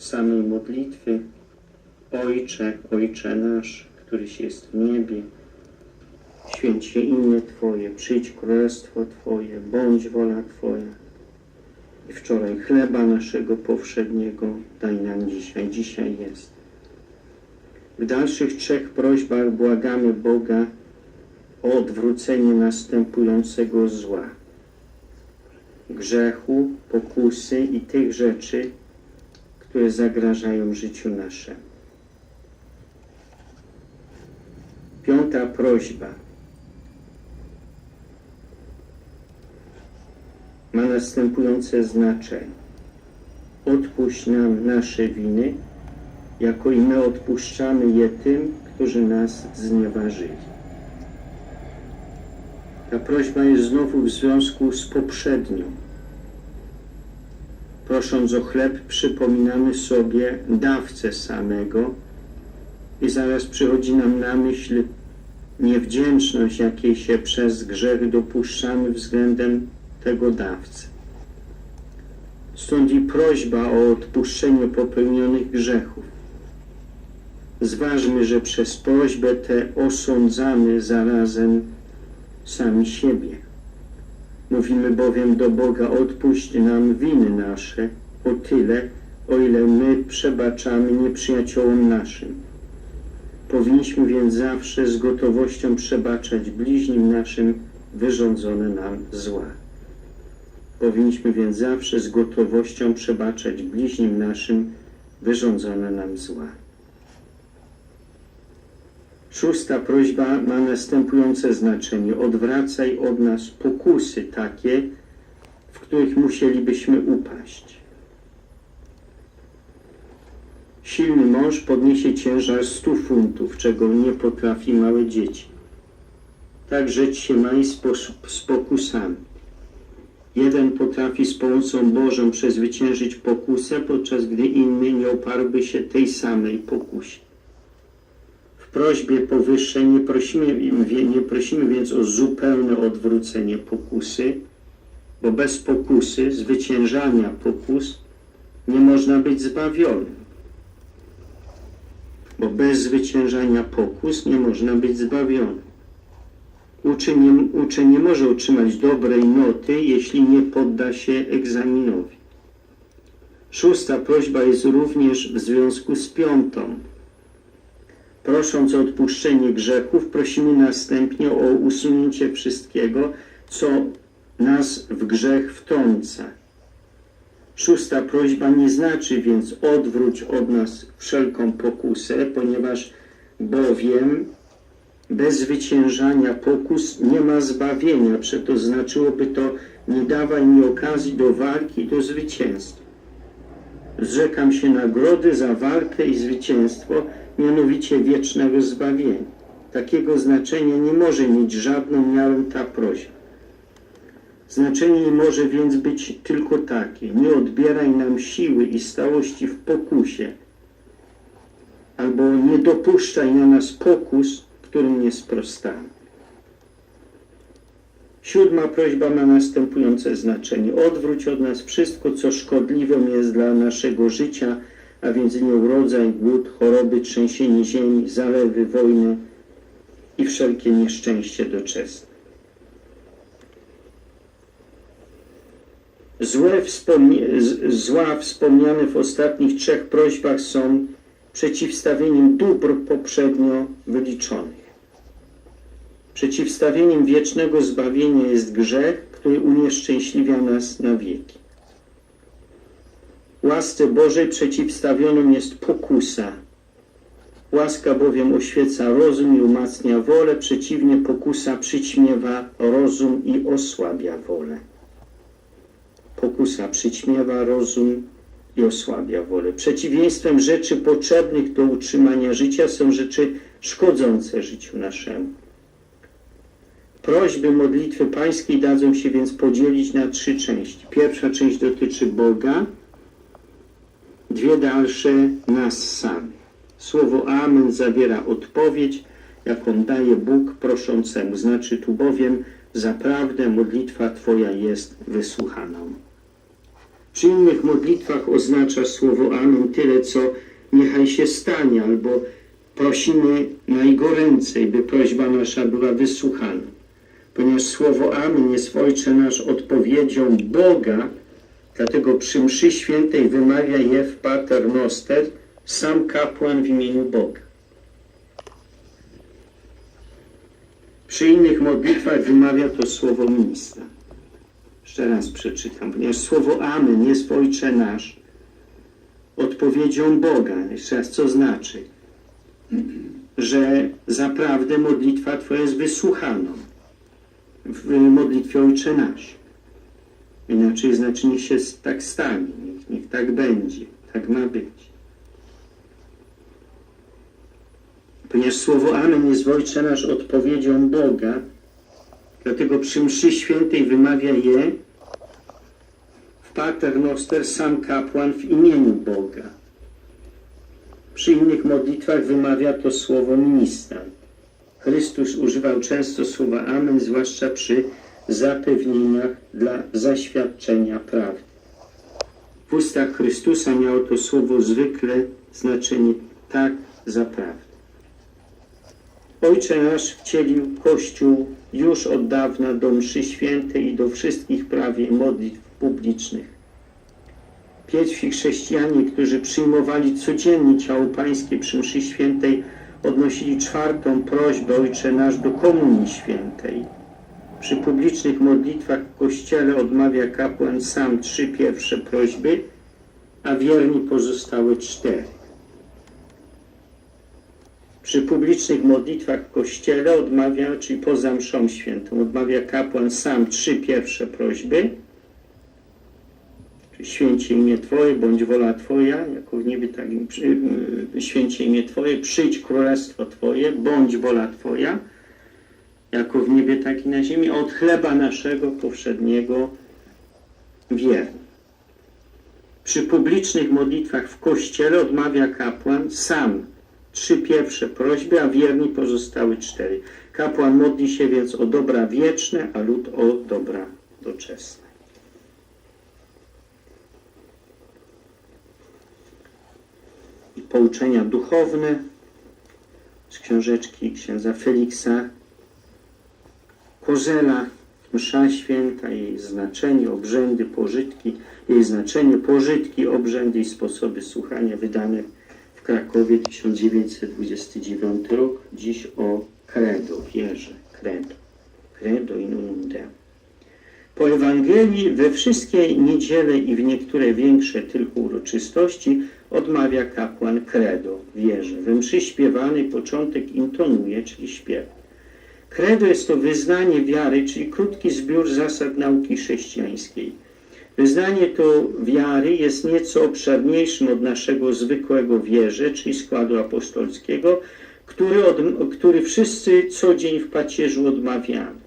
samej modlitwy. Ojcze, Ojcze nasz, któryś jest w niebie, święć się imię Twoje, przyjdź królestwo Twoje, bądź wola Twoja. I wczoraj chleba naszego powszedniego daj nam dzisiaj, dzisiaj jest. W dalszych trzech prośbach błagamy Boga o odwrócenie następującego zła. Grzechu, pokusy i tych rzeczy, które zagrażają życiu naszemu. Piąta prośba ma następujące znaczenie. Odpuść nam nasze winy, jako i my odpuszczamy je tym, którzy nas znieważyli. Ta prośba jest znowu w związku z poprzednią. Prosząc o chleb, przypominamy sobie dawcę samego i zaraz przychodzi nam na myśl niewdzięczność, jakiej się przez grzech dopuszczamy względem tego dawcy. Stąd i prośba o odpuszczenie popełnionych grzechów. Zważmy, że przez prośbę tę osądzamy zarazem sami siebie. Mówimy bowiem do Boga, odpuść nam winy nasze o tyle, o ile my przebaczamy nieprzyjaciołom naszym. Powinniśmy więc zawsze z gotowością przebaczać bliźnim naszym wyrządzone nam zła. Powinniśmy więc zawsze z gotowością przebaczać bliźnim naszym wyrządzone nam zła. Szósta prośba ma następujące znaczenie. Odwracaj od nas pokusy takie, w których musielibyśmy upaść. Silny mąż podniesie ciężar 100 funtów, czego nie potrafi małe dzieci. Tak rzecz się ma i z, pokusami. Jeden potrafi z pomocą Bożą przezwyciężyć pokusę, podczas gdy inny nie oparłby się tej samej pokusie. Prośbie powyższej nie prosimy, nie prosimy więc o zupełne odwrócenie pokusy, bo bez pokusy, zwyciężania pokus, nie można być zbawionym. Bo bez zwyciężania pokus nie można być zbawionym. Uczeń nie, uczeń nie może otrzymać dobrej noty, jeśli nie podda się egzaminowi. Szósta prośba jest również w związku z piątą. Prosząc o odpuszczenie grzechów, prosimy następnie o usunięcie wszystkiego, co nas w grzech wtrąca. Szósta prośba nie znaczy więc odwróć od nas wszelką pokusę, ponieważ bowiem bez zwyciężania pokus nie ma zbawienia, przeto znaczyłoby to nie dawaj mi okazji do walki do zwycięstwa. Zrzekam się nagrody za walkę i zwycięstwo, mianowicie wiecznego zbawienia. Takiego znaczenia nie może mieć żadną miarą ta prośba. Znaczenie nie może więc być tylko takie. Nie odbieraj nam siły i stałości w pokusie, albo nie dopuszczaj na nas pokus, którym nie sprostamy. Siódma prośba ma następujące znaczenie. Odwróć od nas wszystko, co szkodliwym jest dla naszego życia, a więc nieurodzaj, głód, choroby, trzęsienie ziemi, zalewy, wojny i wszelkie nieszczęście doczesne. Złe zła wspomniane w ostatnich trzech prośbach są przeciwstawieniem dóbr poprzednio wyliczonych. Przeciwstawieniem wiecznego zbawienia jest grzech, który unieszczęśliwia nas na wieki. Łasce Bożej przeciwstawioną jest pokusa. Łaska bowiem oświeca rozum i umacnia wolę, przeciwnie pokusa przyćmiewa rozum i osłabia wolę. Pokusa przyćmiewa rozum i osłabia wolę. Przeciwieństwem rzeczy potrzebnych do utrzymania życia są rzeczy szkodzące życiu naszemu. Prośby modlitwy pańskiej dadzą się więc podzielić na trzy części. Pierwsza część dotyczy Boga, dwie dalsze nas samych. Słowo Amen zawiera odpowiedź, jaką daje Bóg proszącemu. Znaczy tu bowiem, zaprawdę modlitwa Twoja jest wysłuchaną. Przy innych modlitwach oznacza słowo Amen tyle, co niechaj się stanie, albo prosimy najgoręcej, by prośba nasza była wysłuchana. Ponieważ słowo Amen jest Ojcze nasz odpowiedzią Boga, dlatego przy mszy świętej wymawia je w Pater Noster sam kapłan w imieniu Boga. Przy innych modlitwach wymawia to słowo ministra. Jeszcze raz przeczytam, ponieważ słowo Amen jest Ojcze nasz odpowiedzią Boga. Jeszcze raz, co znaczy? Że zaprawdę modlitwa Twoja jest wysłuchaną w modlitwie Ojcze nasz. Inaczej znaczy, niech się tak stanie, niech, niech tak będzie, tak ma być. Ponieważ słowo Amen jest w Ojcze nasz odpowiedzią Boga, dlatego przy mszy świętej wymawia je w Pater Noster sam kapłan w imieniu Boga. Przy innych modlitwach wymawia to słowo ministrant. Chrystus używał często słowa Amen, zwłaszcza przy zapewnieniach dla zaświadczenia prawdy. W ustach Chrystusa miało to słowo zwykle znaczenie tak zaprawdę. Ojcze nasz wcielił Kościół już od dawna do mszy świętej i do wszystkich prawie modlitw publicznych. Pierwsi chrześcijanie, którzy przyjmowali codziennie ciało pańskie przy mszy świętej, odnosili czwartą prośbę Ojcze nasz do komunii świętej. Przy publicznych modlitwach w kościele odmawia kapłan sam trzy pierwsze prośby, a wierni pozostałe cztery. Przy publicznych modlitwach w kościele odmawia, czyli poza mszą świętą, odmawia kapłan sam trzy pierwsze prośby, święcie imię Twoje, bądź wola Twoja, jako w niebie, tak y, święcie imię Twoje, przyjdź królestwo Twoje, bądź wola Twoja, jako w niebie, tak i na ziemi, od chleba naszego powszedniego wierni. Przy publicznych modlitwach w kościele odmawia kapłan sam trzy pierwsze prośby, a wierni pozostałe cztery. Kapłan modli się więc o dobra wieczne, a lud o dobra doczesne. Pouczenia duchowne z książeczki księdza Feliksa Kozela, msza święta, jej znaczenie, obrzędy, pożytki, jej znaczenie, pożytki, obrzędy i sposoby słuchania wydane w Krakowie 1929 rok, dziś o credo, wierze, credo, credo in unum Deum. Po Ewangelii we wszystkie niedziele i w niektóre większe tylko uroczystości odmawia kapłan credo, wierze. We mszy śpiewanej początek intonuje, czyli śpiewa. Credo jest to wyznanie wiary, czyli krótki zbiór zasad nauki chrześcijańskiej. Wyznanie to wiary jest nieco obszerniejszym od naszego zwykłego wierze, czyli składu apostolskiego, który, od, który wszyscy co dzień w pacierzu odmawiamy.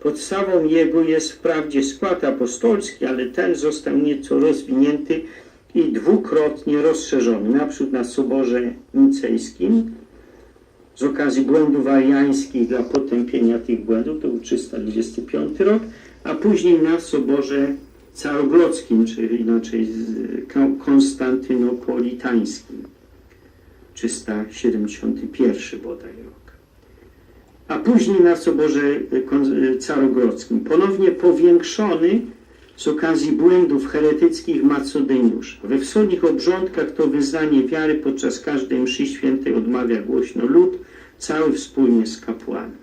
Podstawą jego jest wprawdzie skład apostolski, ale ten został nieco rozwinięty i dwukrotnie rozszerzony, naprzód na Soborze Nicejskim, z okazji błędów ariańskich dla potępienia tych błędów, to był 325 rok, a później na Soborze Carogrodzkim, czyli inaczej konstantynopolitańskim, 371 bodaj rok. A później na Soborze Carogrodzkim, ponownie powiększony z okazji błędów heretyckich Macodyniusz. We wschodnich obrządkach to wyznanie wiary podczas każdej mszy świętej odmawia głośno lud, cały wspólnie z kapłanem.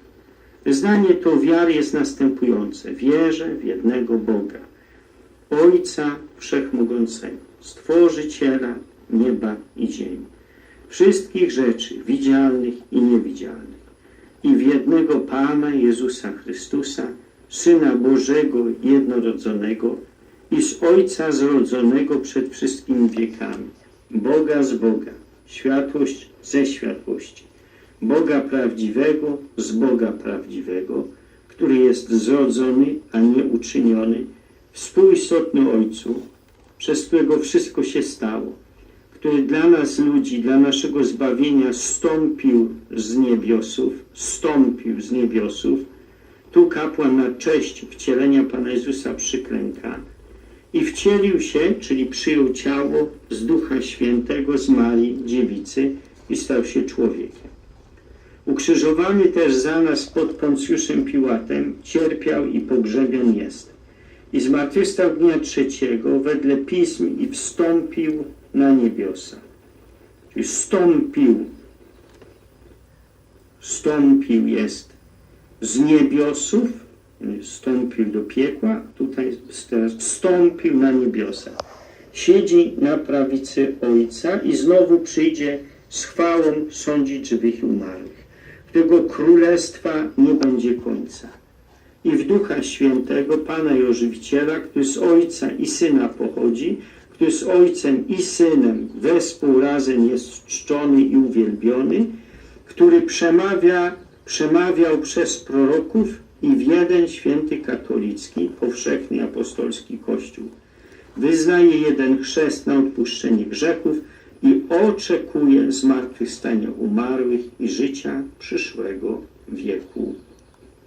Wyznanie to wiary jest następujące. Wierzę w jednego Boga, Ojca Wszechmogącego, Stworzyciela nieba i ziemi, wszystkich rzeczy widzialnych i niewidzialnych i w jednego Pana Jezusa Chrystusa, Syna Bożego jednorodzonego i z Ojca zrodzonego przed wszystkimi wiekami, Boga z Boga, światłość ze światłości, Boga prawdziwego z Boga prawdziwego, który jest zrodzony, a nie uczyniony, współistotny Ojcu, przez którego wszystko się stało, który dla nas ludzi, dla naszego zbawienia stąpił z niebiosów, stąpił z niebiosów, tu kapłan na cześć wcielenia Pana Jezusa przyklęka i wcielił się, czyli przyjął ciało z Ducha Świętego z Marii Dziewicy i stał się człowiekiem. Ukrzyżowany też za nas pod Poncjuszem Piłatem, cierpiał i pogrzebion jest. I zmartwychwstał dnia trzeciego wedle pism i wstąpił na niebiosa. Czyli wstąpił, wstąpił jest z niebiosów, wstąpił do piekła, tutaj teraz wstąpił na niebiosa. Siedzi na prawicy Ojca i znowu przyjdzie z chwałą sądzić żywych i umarłych. Tego królestwa nie będzie końca. I w Ducha Świętego, Pana i Ożywiciela, który z Ojca i Syna pochodzi, który z Ojcem i Synem wespół razem jest czczony i uwielbiony, który przemawia, przemawiał przez proroków i w jeden święty katolicki, powszechny apostolski Kościół. Wyznaje jeden chrzest na odpuszczenie grzechów i oczekuje zmartwychwstania umarłych i życia przyszłego wieku.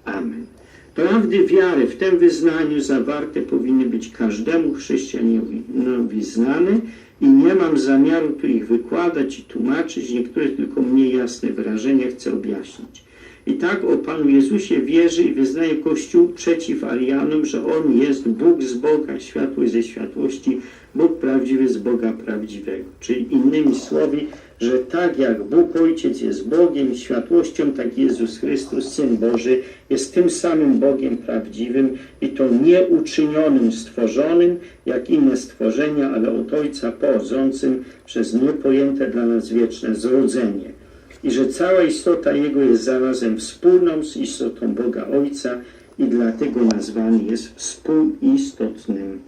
Amen. Prawdy wiary w tym wyznaniu zawarte powinny być każdemu chrześcijaninowi znane i nie mam zamiaru tu ich wykładać i tłumaczyć, niektóre tylko mniej jasne wyrażenia chcę objaśnić. I tak o Panu Jezusie wierzy i wyznaje Kościół przeciw Arianom, że On jest Bóg z Boga, światły ze światłości, Bóg prawdziwy z Boga prawdziwego. Czyli innymi słowy, że tak jak Bóg Ojciec jest Bogiem, światłością, tak Jezus Chrystus, Syn Boży, jest tym samym Bogiem prawdziwym i to nieuczynionym, stworzonym, jak inne stworzenia, ale od Ojca pochodzącym przez niepojęte dla nas wieczne zrodzenie. I że cała istota Jego jest zarazem wspólną z istotą Boga Ojca i dlatego nazwany jest współistotnym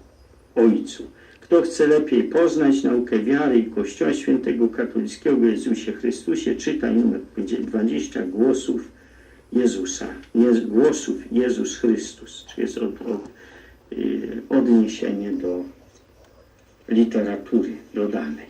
Ojcu. Kto chce lepiej poznać naukę wiary i Kościoła Świętego Katolickiego Jezusie Chrystusie, czytaj numer 20 głosów Jezusa, Jez, głosów Jezus Chrystus, czy jest od, od, y, odniesienie do literatury dodanej.